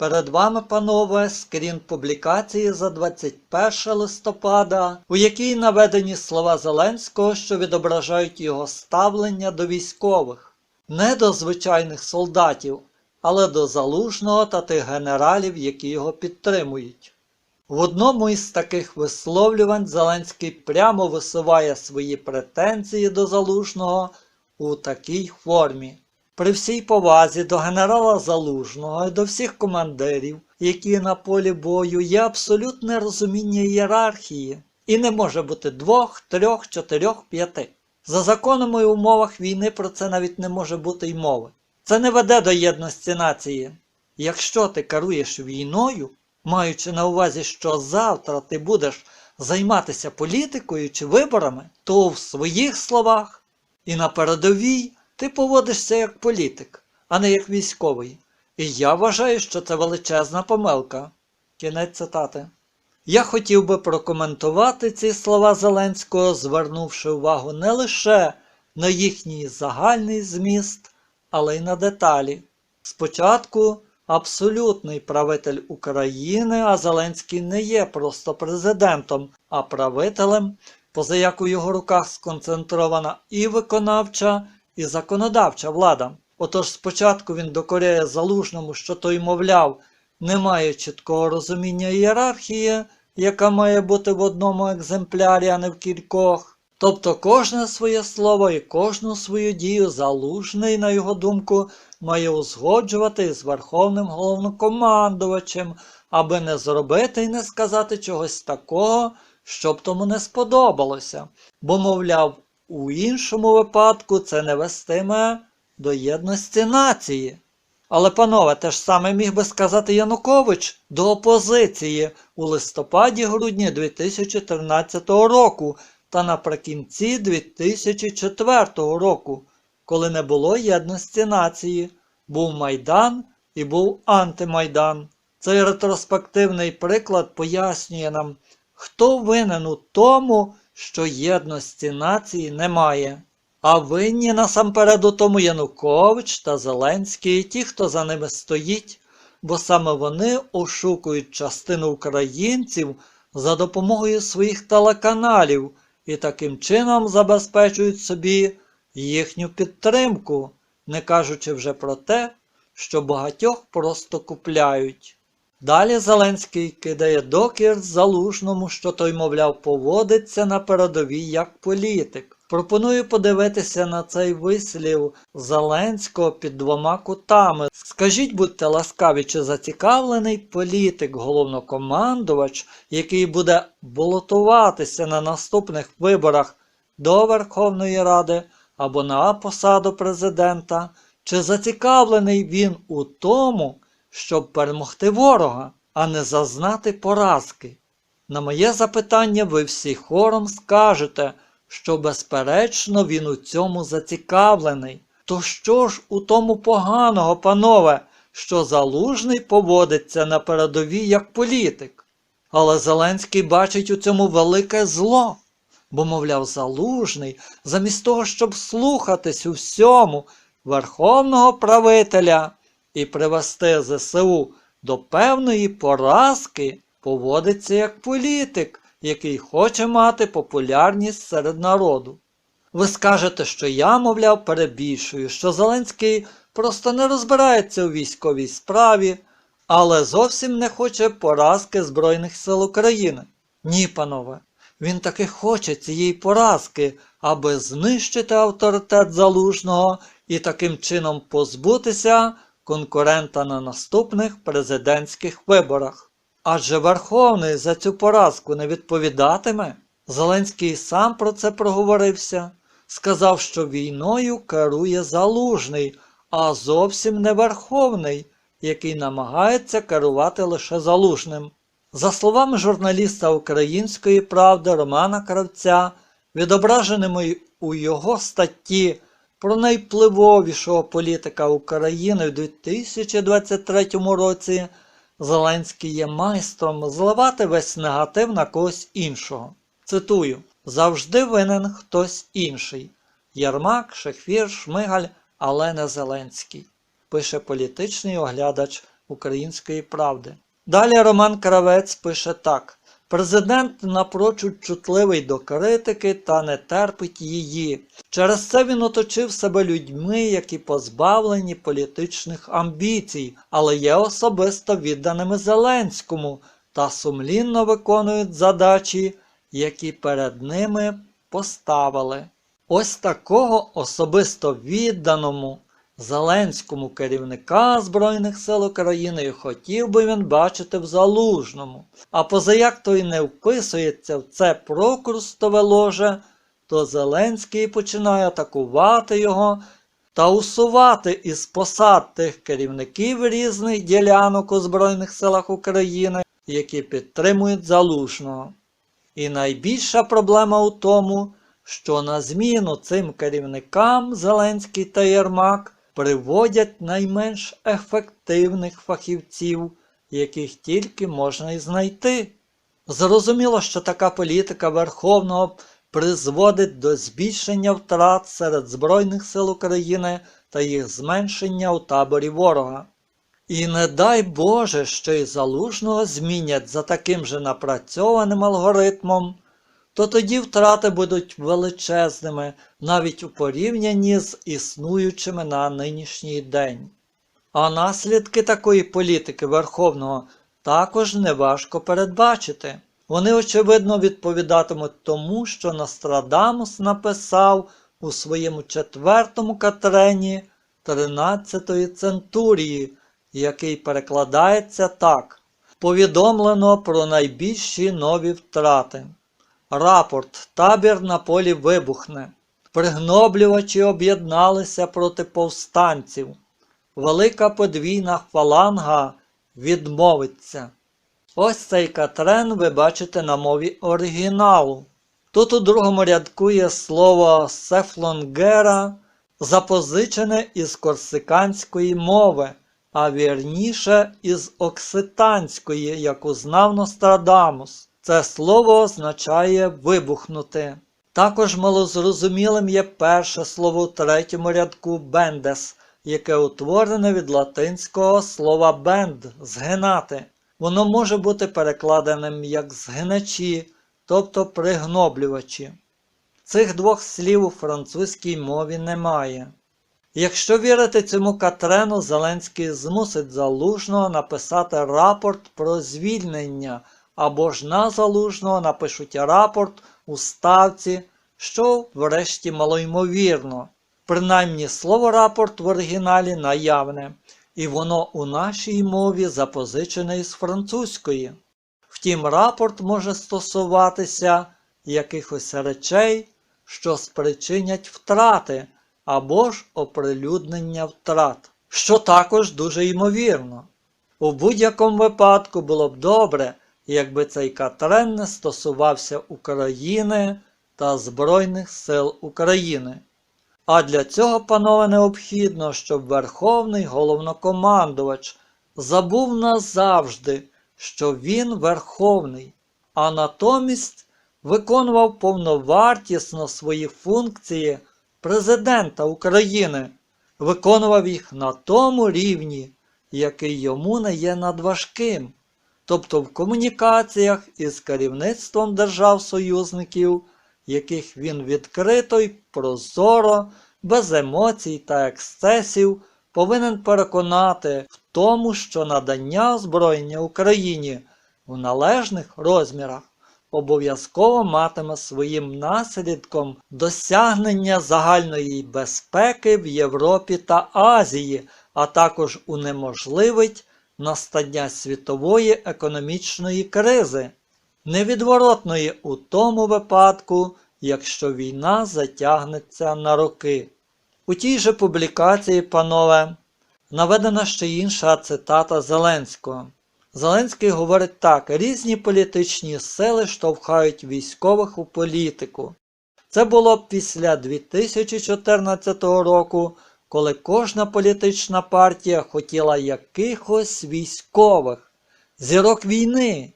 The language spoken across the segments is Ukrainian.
Перед вами, панове, скрін публікації за 21 листопада, у якій наведені слова Зеленського, що відображають його ставлення до військових, не до звичайних солдатів, але до залужного та тих генералів, які його підтримують. В одному із таких висловлювань Зеленський прямо висуває свої претензії до залужного у такій формі. При всій повазі до генерала Залужного і до всіх командирів, які на полі бою, є абсолютне розуміння ієрархії, і не може бути двох, трьох, чотирьох, п'яти. За законами і умовах війни про це навіть не може бути й мови. Це не веде до єдності нації. Якщо ти керуєш війною, маючи на увазі, що завтра ти будеш займатися політикою чи виборами, то в своїх словах і на передовій ти поводишся як політик, а не як військовий. І я вважаю, що це величезна помилка. Кінець цитати. Я хотів би прокоментувати ці слова Зеленського, звернувши увагу не лише на їхній загальний зміст, але й на деталі. Спочатку абсолютний правитель України, а Зеленський не є просто президентом, а правителем, поза як у його руках сконцентрована і виконавча, і законодавча влада. Отож спочатку він докоряє залужному, що той, мовляв, не має чіткого розуміння ієрархії, яка має бути в одному екземплярі, а не в кількох. Тобто кожне своє слово і кожну свою дію залужний, на його думку, має узгоджувати з Верховним головнокомандувачем, аби не зробити і не сказати чогось такого, щоб тому не сподобалося. Бо, мовляв, у іншому випадку це не вестиме до єдності нації. Але, панове, те ж саме міг би сказати Янукович до опозиції у листопаді-грудні 2013 року та наприкінці 2004 року, коли не було єдності нації, був Майдан і був антимайдан. Цей ретроспективний приклад пояснює нам, хто винен у тому, що єдності нації немає. А винні насамперед у тому Янукович та Зеленський і ті, хто за ними стоїть, бо саме вони ошукують частину українців за допомогою своїх телеканалів і таким чином забезпечують собі їхню підтримку, не кажучи вже про те, що багатьох просто купляють. Далі Зеленський кидає докір залужному, що той, мовляв, поводиться на передовій як політик. Пропоную подивитися на цей вислів Зеленського під двома кутами. Скажіть, будьте ласкаві, чи зацікавлений політик, головнокомандувач, який буде балотуватися на наступних виборах до Верховної Ради або на посаду президента, чи зацікавлений він у тому, щоб перемогти ворога, а не зазнати поразки? На моє запитання ви всі хором скажете, що безперечно він у цьому зацікавлений. То що ж у тому поганого, панове, що залужний поводиться на передовій як політик? Але Зеленський бачить у цьому велике зло, бо, мовляв, залужний, замість того, щоб слухатись у всьому верховного правителя і привести ЗСУ до певної поразки, поводиться як політик, який хоче мати популярність серед народу. Ви скажете, що я, мовляв, перебільшую, що Зеленський просто не розбирається у військовій справі, але зовсім не хоче поразки Збройних сил України. Ні, панове, він таки хоче цієї поразки, аби знищити авторитет залужного і таким чином позбутися конкурента на наступних президентських виборах. Адже Верховний за цю поразку не відповідатиме. Зеленський сам про це проговорився, сказав, що війною керує залужний, а зовсім не Верховний, який намагається керувати лише залужним. За словами журналіста Української правди Романа Кравця, відображеними у його статті про найвпливовішого політика України в 2023 році, Зеленський є майстром зливати весь негатив на когось іншого. Цитую: завжди винен хтось інший. Єрмак, Шехвір, Шмигаль, але не Зеленський, пише політичний оглядач Української правди. Далі Роман Кравець пише так: Президент напрочуд чутливий до критики та не терпить її. Через це він оточив себе людьми, які позбавлені політичних амбіцій, але є особисто відданими Зеленському та сумлінно виконують задачі, які перед ними поставили. Ось такого особисто відданому Зеленському керівника Збройних сил України хотів би він бачити в Залужному. А позаяк той не вписується в це прокрустове ложе, то Зеленський починає атакувати його та усувати із посад тих керівників різних ділянок у Збройних силах України, які підтримують Залужного. І найбільша проблема у тому, що на зміну цим керівникам Зеленський та Єрмак приводять найменш ефективних фахівців, яких тільки можна й знайти. Зрозуміло, що така політика Верховного призводить до збільшення втрат серед Збройних сил України та їх зменшення у таборі ворога. І не дай Боже, що й залужного змінять за таким же напрацьованим алгоритмом, то тоді втрати будуть величезними навіть у порівнянні з існуючими на нинішній день. А наслідки такої політики Верховного також неважко передбачити. Вони, очевидно, відповідатимуть тому, що Нострадамус написав у своєму четвертому катрені 13-ї центурії, який перекладається так: повідомлено про найбільші нові втрати. Рапорт табір на полі вибухне. Пригноблювачі об'єдналися проти повстанців. Велика подвійна фаланга відмовиться. Ось цей катрен ви бачите на мові оригіналу. Тут у другому рядку є слово сефлонгера, запозичене із корсиканської мови, а вірніше із окситанської, яку знав Нострадамус. Це слово означає вибухнути. Також малозрозумілим є перше слово у третьому рядку бендес, яке утворене від латинського слова бенд згинати. Воно може бути перекладеним як згиначі, тобто пригноблювачі. Цих двох слів у французькій мові немає. Якщо вірити цьому Катрену, Зеленський змусить залужного написати рапорт про звільнення або ж на залужного напишуть рапорт у ставці, що врешті малоймовірно. Принаймні слово рапорт в оригіналі наявне, і воно у нашій мові запозичене із французької. Втім, рапорт може стосуватися якихось речей, що спричинять втрати або ж оприлюднення втрат, що також дуже ймовірно. У будь-якому випадку було б добре, якби цей катрен не стосувався України та Збройних сил України. А для цього, панове, необхідно, щоб Верховний головнокомандувач забув назавжди, що він Верховний, а натомість виконував повновартісно свої функції Президента України, виконував їх на тому рівні, який йому не є надважким, тобто в комунікаціях із керівництвом держав-союзників, яких він відкрито й прозоро, без емоцій та ексцесів повинен переконати в тому, що надання озброєння Україні в належних розмірах обов'язково матиме своїм наслідком досягнення загальної безпеки в Європі та Азії, а також унеможливить настання світової економічної кризи, невідворотної у тому випадку, якщо війна затягнеться на роки. У тій же публікації, панове, наведена ще інша цитата Зеленського. Зеленський говорить так: різні політичні сили штовхають військових у політику. Це було після 2014 року, коли кожна політична партія хотіла якихось військових, зірок війни.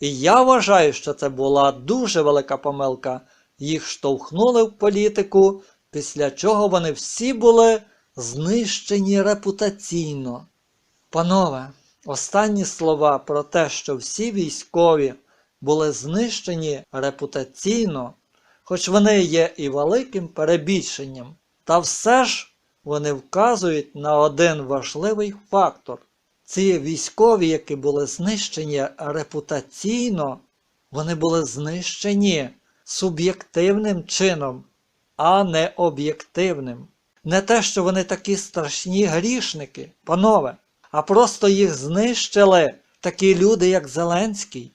І я вважаю, що це була дуже велика помилка. Їх штовхнули в політику, після чого вони всі були знищені репутаційно. Панове, Останні слова про те, що всі військові були знищені репутаційно, хоч вони є і великим перебільшенням, та все ж вони вказують на один важливий фактор. Ці військові, які були знищені репутаційно, вони були знищені суб'єктивним чином, а не об'єктивним. Не те, що вони такі страшні грішники, панове, а просто їх знищили такі люди, як Зеленський.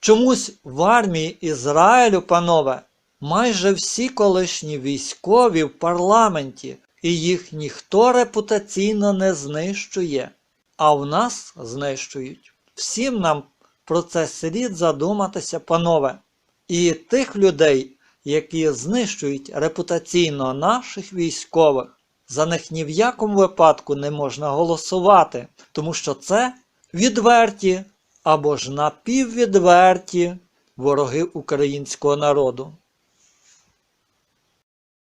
Чомусь в армії Ізраїлю, панове, майже всі колишні військові в парламенті, і їх ніхто репутаційно не знищує, а в нас знищують. Всім нам про це слід задуматися, панове. І тих людей, які знищують репутаційно наших військових, за них ні в якому випадку не можна голосувати, тому що це відверті або ж напіввідверті вороги українського народу.